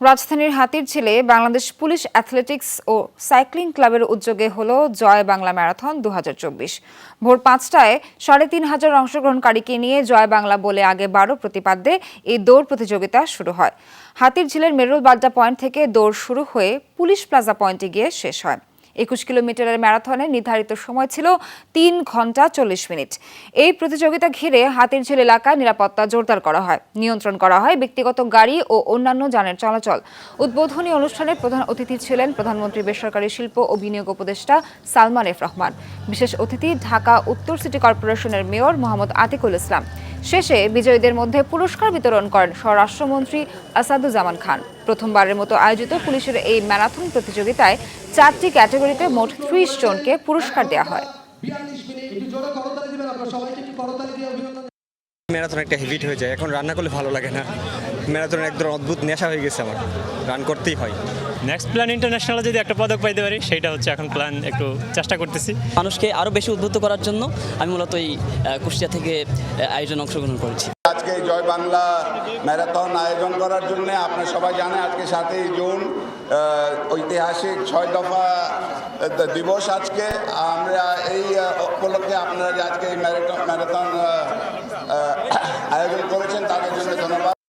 রাজধানীর হাতির ছেলে বাংলাদেশ পুলিশ অ্যাথলেটিক্স ও সাইক্লিং ক্লাবের উদ্যোগে হলো জয় বাংলা ম্যারাথন দু হাজার চব্বিশ। ভোর পাঁচটায় সাড়ে তিন হাজার অংশগ্রহণকারীকে নিয়ে জয় বাংলা বলে আগে বারো প্রতিপাদ্যে এই দৌড় প্রতিযোগিতা শুরু হয়। হাতির ঝিলের মেরুল বাড্ডা পয়েন্ট থেকে দৌড় শুরু হয়ে পুলিশ প্লাজা পয়েন্টে গিয়ে শেষ হয়। একুশ কিলোমিটারের ম্যারাথনে নির্ধারিত সময় ছিল তিন ঘণ্টা চল্লিশ মিনিট। এই প্রতিযোগিতা ঘিরে হাতির ঝিল এলাকায় নিরাপত্তা জোরদার করা হয়। নিয়ন্ত্রণ করা হয় ব্যক্তিগত গাড়ি ও অন্যান্য যানের চলাচল। উদ্বোধনী অনুষ্ঠানে প্রধান অতিথি ছিলেন প্রধানমন্ত্রী বেসরকারি শিল্প ও বিনিয়োগ উপদেষ্টা সালমান এফ রহমান। বিশেষ অতিথি ঢাকা উত্তর সিটি কর্পোরেশনের মেয়র মোহাম্মদ আতিকুল ইসলাম। শেষে বিজয়ীদের মধ্যে পুরস্কার বিতরণ করেন স্বরাষ্ট্রমন্ত্রী আসাদুজ্জামান খান। প্রথমবারের মতো আয়োজিত পুলিশের এই ম্যারাথন প্রতিযোগিতায় চারটি ক্যাটাগরিতে মোট ত্রিশ জনকে পুরস্কার দেওয়া হয়। ম্যারাথন একটা হেভিট হয়ে যায়। এখন রান্না করলে ভালো লাগে না। ম্যারাথন একদম অদ্ভুত নেশা হয়ে গেছে আমার। রান করতেই হয়। নেক্সট প্ল্যান ইন্টারন্যাশনালে যদি একটা পদক পাইতে পারি সেটা হচ্ছে এখন প্ল্যান একটু চেষ্টা করতেছি। মানুষকে আরও বেশি উদ্বুদ্ধ করার জন্য আমি মূলত এই কুষ্টিয়া থেকে আয়োজন অংশগ্রহণ করেছি। আজকে জয় বাংলা ম্যারাথন আয়োজন করার জন্য আপনারা সবাই জানেন আজকে সাতই জুন ঐতিহাসিক ছয় দফা দিবস আজকে। আমরা এই উপলক্ষে আপনারা আজকে এই ম্যারাথন ম্যারাথন আয়োজন করেছেন তাদের জন্য ধন্যবাদ।